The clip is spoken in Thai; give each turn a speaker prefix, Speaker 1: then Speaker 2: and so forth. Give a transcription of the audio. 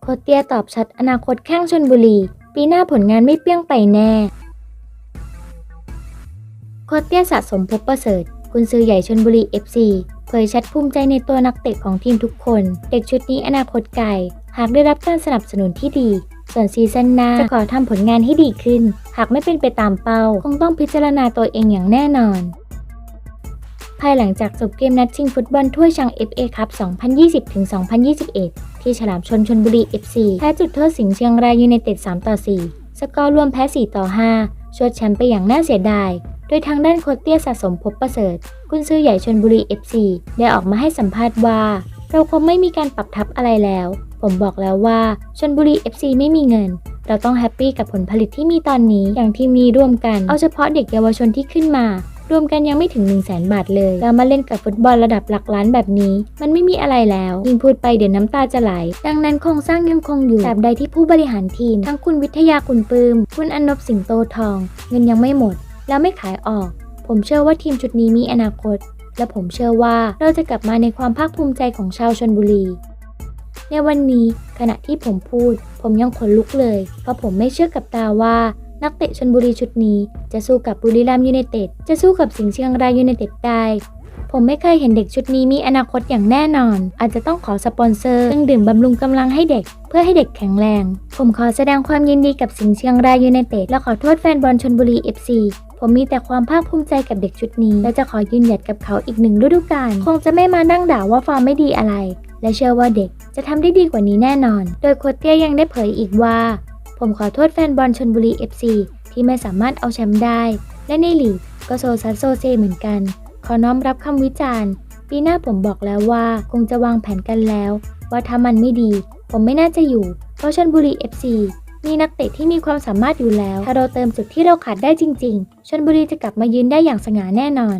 Speaker 1: โคเตียตอบชัดอนาคตแข้งชนบุรี ปีหน้าผลงานไม่เปี้ยงไปแน่ โคเตียสะสมพบประเสริฐคุณซื้อใหญ่ชนบุรี FC เผยชัดภูมิใจในตัวนักเตะของทีมทุกคน เด็กชุดนี้อนาคตไกลหากได้รับการสนับสนุนที่ดี ส่วนซีซั่นหน้าจะขอทำผลงานให้ดีขึ้น หากไม่เป็นไปตามเป้า คงต้องพิจารณาตัวเองอย่างแน่นอน ภายหลังจากจบเกมนัดชิงฟุตบอลถ้วยชัง FA คัพ 2020-2021 ที่ฉลามชนชนบุรี FC แพ้จุดโทษสิงห์เชียงรายยูไนเต็ด 3 ต่อ 4 สกอร์รวมแพ้ 4 ต่อ 5 ชวดแชมป์ไปอย่างน่าเสียดาย โดยทางด้านโคชเตี้ยสะสมพบประเสริฐ กุนซือใหญ่ชนบุรี FC ได้ออกมาให้สัมภาษณ์ว่า เราคงไม่มีการปรับทับอะไรแล้ว ผมบอกแล้วว่าชนบุรี FC ไม่มีเงินเราต้องแฮปปี้กับผลผลิตที่มีตอนนี้อย่างทีมนี้ร่วมกัน เอาเฉพาะเด็กเยาวชนที่ขึ้นมา รวมกันยังไม่ถึง 1 0 0 0 0แบาทเลย แล้วมาเล่นกับฟุตบอลระดับหลักล้านแบบนี้ มันไม่มีอะไรแล้วยิ่งพูดไปเดี๋ยวน้ำตาจะไหล ดังนั้นโครงสร้างยังคงอยู่ตราบใดที่ผู้บริหารทีม ทั้งคุณวิทยาคุณปืม คุณอนนบสิงโตทอง เงินยังไม่หมด แล้วไม่ขายออก ผมเชื่อว่าทีมชุดนี้มีอนาคต และผมเชื่อว่าเราจะกลับมาในความภาคภูมิใจของชาวชนบุรีในวันนี้ขณะที่ผมพูด ผมยังขนลุกเลย เพราะผมไม่เชื่อกับตาว่า นักเตะชนบุรีชุดนี้ จะสู้กับบุรีรัมยูไนเต็ดจะสู้กับสิงห์เชียงรายยูไนเต็ดได้ ผมไม่เคยเห็นเด็กชุดนี้มีอนาคตอย่างแน่นอน อาจจะต้องขอสปอนเซอร์เครื่องดื่มบำรุงกำลังให้เด็ก เพื่อให้เด็กแข็งแรง ผมขอแสดงความยินดีกับสิงห์เชียงรายยูไนเต็ดและขอโทษแฟนบอลชนบุรี FC ผมมีแต่ความภาคภูมิใจกับเด็กชุดนี้ และจะขอยืนหยัดกับเขาอีกหนึ่งฤดูกาลคงจะไม่มานั่งด่าว่าฟอร์มไม่ดีอะไร และเชื่อว่าเด็กจะทำได้ดีกว่านี้แน่นอน โดยโค้ชเตี้ยยังได้เผยอีกว่า ผมขอโทษแฟนบอลชนบุรี FC ที่ไม่สามารถเอาแชมป์ได้ และในลีกก็โซซัสโซเซเหมือนกัน ขอน้อมรับคำวิจารณ์ ปีหน้าผมบอกแล้วว่าคงจะวางแผนกันแล้ว ว่าถ้ามันไม่ดี ผมไม่น่าจะอยู่ เพราะชนบุรี FC มีนักเตะที่มีความสามารถอยู่แล้ว ถ้าเราเติมจุดที่เราขาดได้จริง ๆ ชนบุรีจะกลับมายืนได้อย่างสง่าแน่นอน